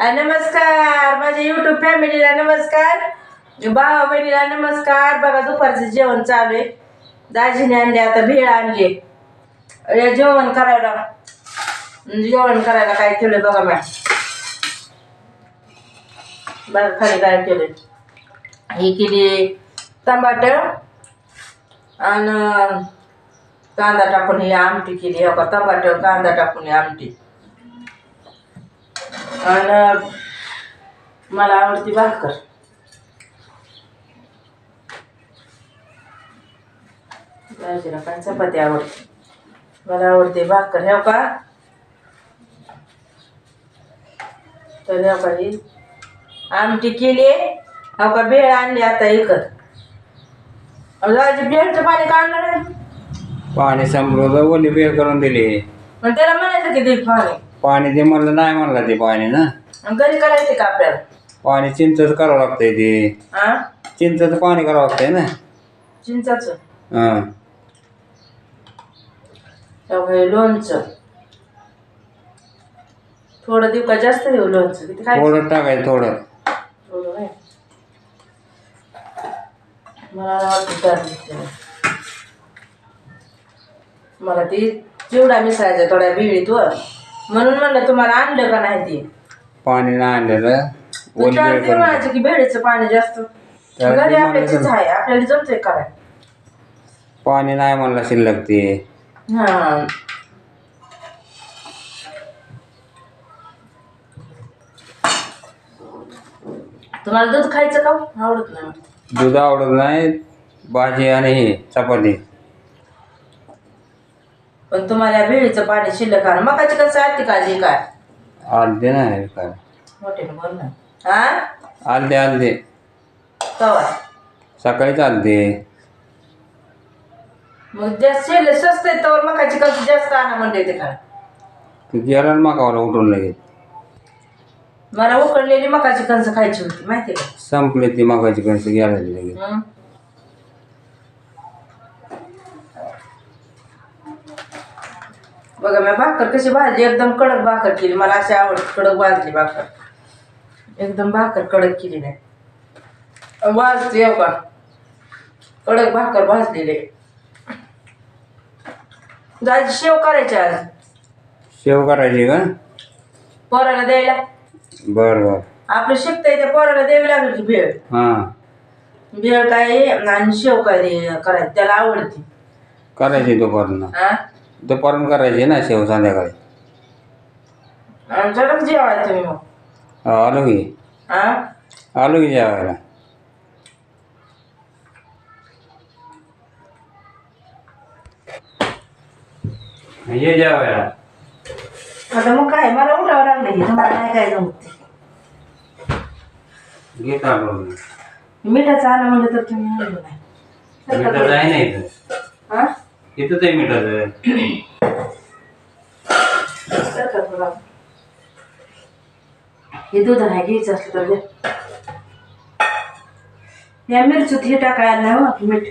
नमस्कार. माझ्या युट्यूब फॅमिलीला नमस्कार. भावा बहिणीला नमस्कार. बघा दुपारचं जेवण चालू आहे. दाजीने आणले आता भेळ आणली. जेवण करायला. जेवण करायला काय केलं बघा मॅ बघा खाली काय केलं ही केली टमाट आणि कांदा टाकून ही आमटी केली. हो का टमाट कांदा टाकून ही आमटी. आणि मला आवडती भाकर. काय चपाती आवडते. मला आवडते भाकर हेव का? तर हेव का ही? आमटी केली हो का भेळ आणली आता दाजी भेळचं पाणी काढणार नाही? पाणी संपलं ओली बेळ करून दिली. पण त्याला म्हणायचं की दे पाणी. पाणी दे म्हणलं नाही म्हणलं ते पाणी ना. आणि घरी करायचे का आपल्याला? पाणी चिंचच करावं लागतंय ते. हा चिंचचं पाणी करावं लागतंय ना. चिंचाचं? हां. त्यामुळे लोणचं. थोडं देऊ का जास्त देऊ लोणचं. किती काय थोडं टाकायचं थोडं. थोडं काय? मला गाजर. मला ती चिवडा मिसळायचा थोड्या बिळीत वर म्हणून म्हणलं तुम्हाला आणलं का नाही ते? पाणी नाही आणलेलं. ते करून म्हणायचं की भेळीचं पाणी जास्त. त्याला घरी ते आपल्याचीच म्हणलं आहे आपल्याला जमतंय कराय पाणी नाही म्हणलं शिल्लक ते. हा. तुम्हाला दूध खायचं का आवडत नाही. दूध आवडत नाही. भाजी आणि हे चपाती. पण तुम्हाला भेळीचं पाणी शिल्लक आहे मकाची कसं आलती काळजी काय? आलते नाही काय? मोठे बोल ना. हा? सकाळीच आलते. मग जास्त शिल्लक स्वस्त आहे तर मकाची कसं जास्त आणा म्हणते ते काय? तू गेला ना उठून लगेच. मला उकडलेली मकाची कंस खायची होती माहिती का? संपले ती मागाची कणस गेला लगेच. हं? बघा मी भाकर कशी भाजली एकदम कडक भाकर केली. मला अशी आवडते कडक भाजली भाकर. एकदम भाकर कडक केली नाही. भाजते हो का? कडक भाकर भाजलेली. दाजी शेव करायचे आज. शेव करायची का? पोराला द्यायला. बर बर. आपलं शिकता त्या पोराला द्यावी लागेल की भेळ. हां. भेळ काय आणि शेव काय करायची त्याला आवडते. करायची दुपारनं. हा? दुपारून करायची ना शेव संध्याकाळी. आमच्याकडे जेवाय तुम्ही मग? आलो की. हा आलो की जेवायला. ये जेवायला. आता मग काय मला उठावं लागलं की तुम्हाला नाही काय जमत घेत आलो मिठाचं आणा म्हणलं तर तुम्ही आणलं नाही. आहे नाही इथं. हा इथंच आहे मिठाचं. हे दूध नाही घ्यायचं असलं तर. या मिरचीत हे टाकायला हो मीठ.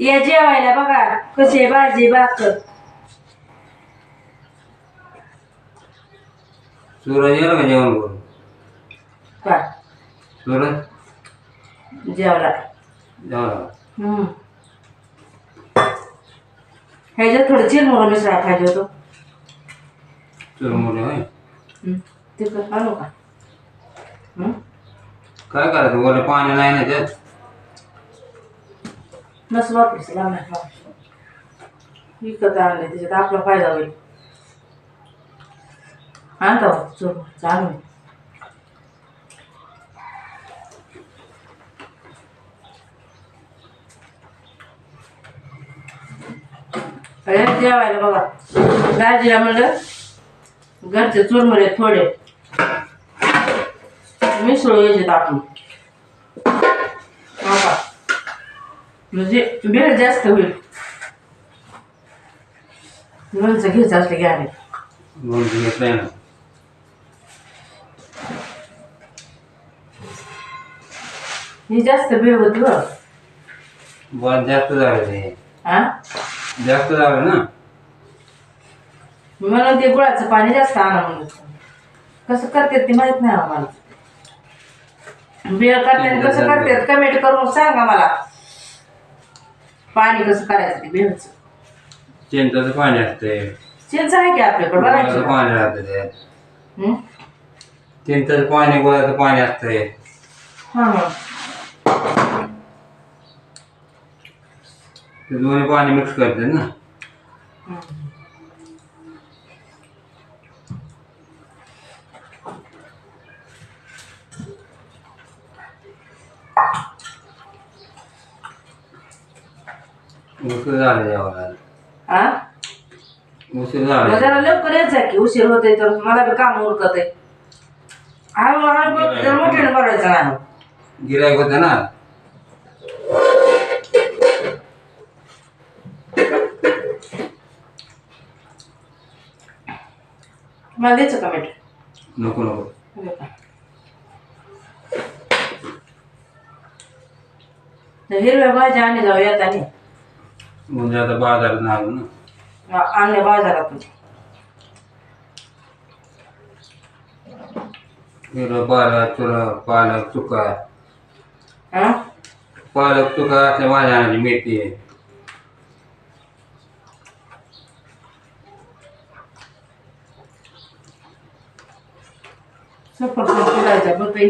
या जेवायला बघा कशी आहे भाजी भाकर सूरज गेला का जेवण करून काय सूरज जेवला जेवला. ह्याच्यात थोडं चिरमुरं मिसळा पाहिजे होतं. चुरमुरे का? काय करायचं? वरलं पाणी नाही ना त्यात? वापस लागणार विकत आणले त्याच्यात आपला फायदा होईल. आणता चोर चालू जेवायला बघा. दाजीला म्हणलं घरचे चुरमुरे थोडे. मिसळू यायचे आपण. हो का म्हणजे वेळ जास्त होईल. लोणचं घ्यायचं असलं की आणि लोणचं घेतलंय ना. ही जास्त वेळ होती. बघ जास्त झालं ते. हा जास्त झालं ना. म्हणून ते गुळाचं पाणी जास्त आणा म्हणून कसं करतात ते माहीत नाही आम्हाला. बिळ करतात कसं करतात कमेंट करून सांगा मला. पाणी कसं करायचं ते बिळचं चिंताचं पाणी असते चिंच आहे की आपल्याकडे? गुळाचं बघायचं. पाणी राहतं त्यात हं? पाणी गुळाचं पाणी असतंय. हा हा. ते दोन्ही पाणी मिक्स करते ना. उशीर झालं जेवायला हा उशीर मग झाला जरा लवकर येत जा की उशीर होते तर मला बी काम उरकत आहे हा मला मोठ्याने बोलायचं नाही गिरायक होतं ना मला द्यायचं कमेंट नको नको. हिरव्या भाज्या आणि जाऊ येतानी म्हणजे आता बाजारात आलो ना. आणल्या बाजारातून. हिरवं पालक चुरा पालक चुका हा? पालक चुका असल्या भाज्या आणायची मेथी सब सफरचंद फिरायचा बघ बाई.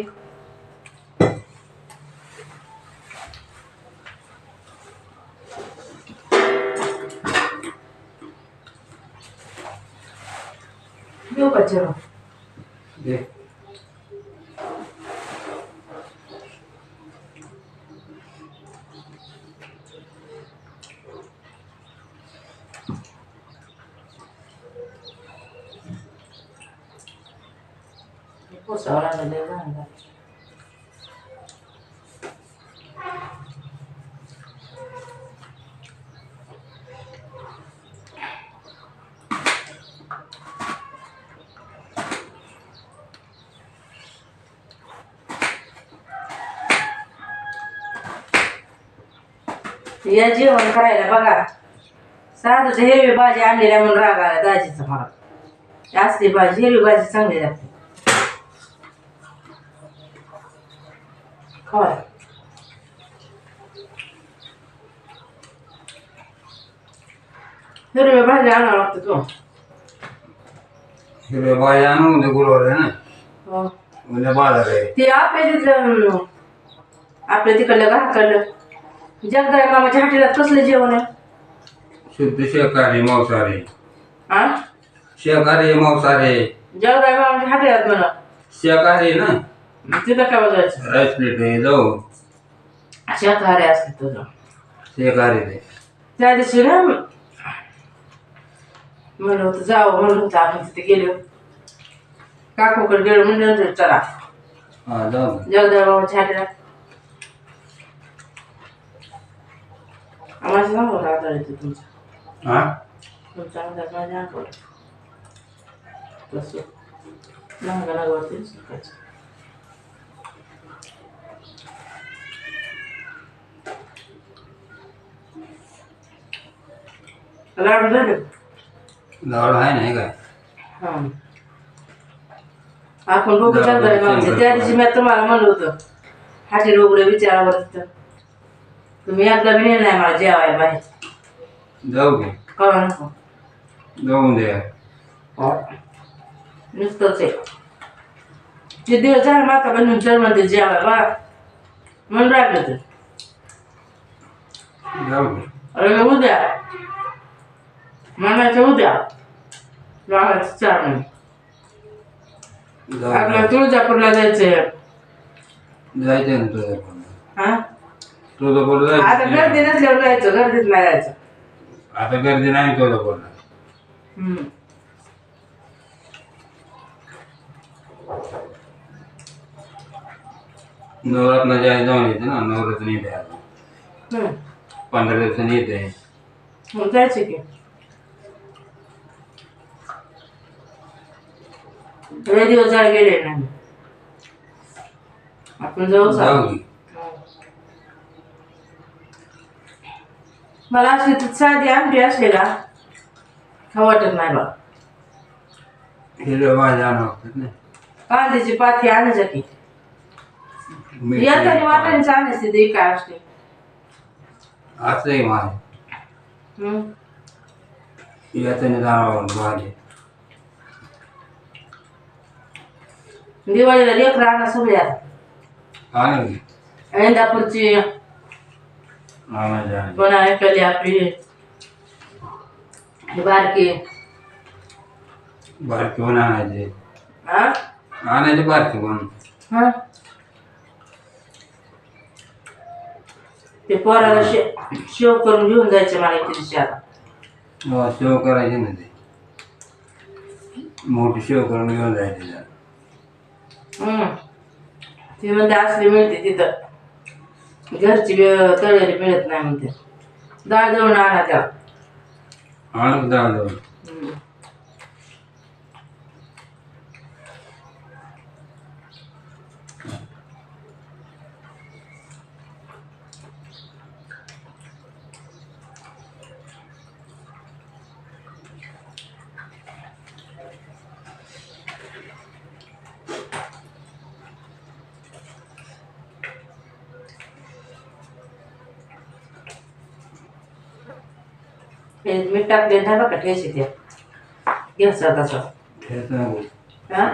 देऊ का चिरून? झालं. या जेवण करायला बघा साधं हिरवी भाजी आणलेल्या म्हणून राग आला दाजीचा मला असली भाजी हिरवी भाजी चांगली लागते खवा हिरव्या भाजी आणावं लागतं तू हिरव्या भाज्या आणून उद्या गुरुवार आहे ना? उद्या बाजार आहे. ते आपल्या तिथलं आपल्या तिकडलं घराकडलं जगदाय मामाच्या हाटेलात कसलं जेवण आहे? शुद्ध शाकाहारी मांसाहारी. हा शाकाहारी मांसाहारी. जगदाय मामाच्या हाटेलात म्हणा शाकाहारी ना? तिथं काय बघायचं प्लेट आहे जाऊ शाकाहारी असते तुझं शाकाहारी ते त्या दिवशी ना म्हणलं होतं जावं म्हणलं होतं आपण तिथे गेलो काकूकडे गेलो म्हणलं चला हा जाऊ मामाच्या हाटेलात आम्हाला सांगू आधार येतो तुमचा हा तुमचा आधार माझ्या आठवड्यात कसं लहान लागवडते सकाळचं लाडू झाले लावड आहे नाही काय? हा. आपण बघू जगदाय मामाच्या त्या दिवशी मी तुम्हाला म्हणलं होतं हाटेल उघडं विचारावर तिथं तुम्ही एकदा बी नाही मला जेवायला बाहेर. जाऊ घे नको. जाऊन दे नुसतंच आहे. ते दिवस झाले माता बनवून जर्मन जेवाय बा. म्हणून राहिलं ते जाऊ घे अरे उद्या. म्हणायचं उद्या लागायचं चार महिने आपल्या. तुळजापूरला जायचंय. जायचं ना पण हा? तुझं बोल आता जायचं गर्दी नसल्यावर जायचं गर्दीत नाही जायचं. आता गर्दी नाही बोल हम्म. नवरात्र जाय जाऊन येते ना नवरात्र येते आता हम्म. पंधरा दिवसांनी येते. मग जायचं की. लय दिवस झाले गेले नाही. आपण जाऊ जाऊ. मला ती साधी आमटी असले का खाऊ वाटत नाही बा. हिरव्या भाज्या आणावं लागतात ना कांद्याची पाथी आणायच्या की येताना आणायचं ते काय असते. असंही माझं. हम्म. येताना भाजी दिवाळीला लेकरं आणा सगळ्या आणलं की इंदापूरची. ऐकली आपली. बारकी. बारकी पण आणायचे? हा? आणायचे बारकी पण हा? ते पोराला शे शेव करून घेऊन जायचे मला एक दिवशी आता हो, शेव करायचे ना ते. मोठी शेव करून घेऊन जायचे त्याला. ती म्हणते असली मिळते तिथं. घरची बी- तळलेली मिळत नाही म्हणते. डाळ जवळ आणा त्या आणा डाळ हे मीठ टाकले ना बघा ठेशी त्या घ्यायचा तसा. हा?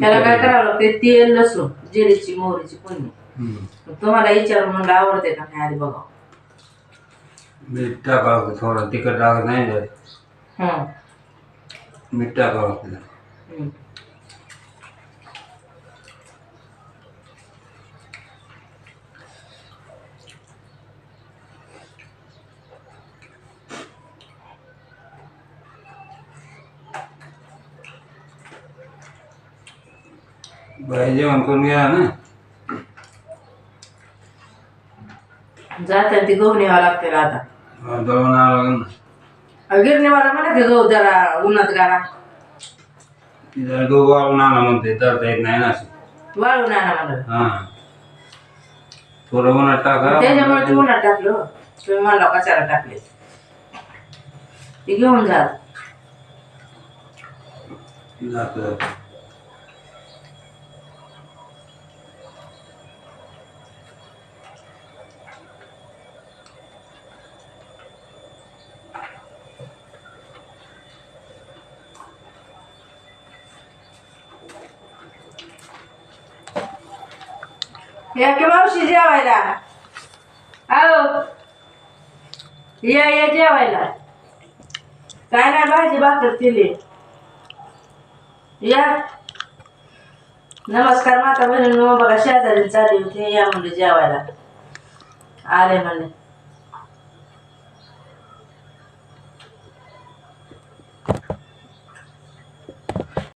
त्याला काय करावं लागते? तेल लसूण जिरेची मोहरीची हम्म. तुम्हाला विचारून म्हणलं आवडते का नाही आधी बघा. मीठ टाकावं थोडं. तिखट टाकत नाही हं. मीठ टाकावं बाई जेवण करून गेला ना. जाताना ती गहू न्यावं लागते आता. दळून आणावं लागेल ना. गिरणीवाला म्हणा की गहू जरा उन्हात गाणा ती जरा गहू वाळून आणा म्हणते दळता येत नाही ना असं. वाळून आणा म्हणलं हा. थोडं उन्हात टाका. त्याच्यामुळे ते उन्हात टाकलं. तुम्ही म्हणला कशाला टाकले? ते घेऊन जा. जातं. या की मावशी जेवायला? आओ. या या जेवायला. काय नाही भाजी भाकर केली. या. नमस्कार माता बहिणी बघा शेजारी चालली होती. या म्हणजे जेवायला. आले म्हणे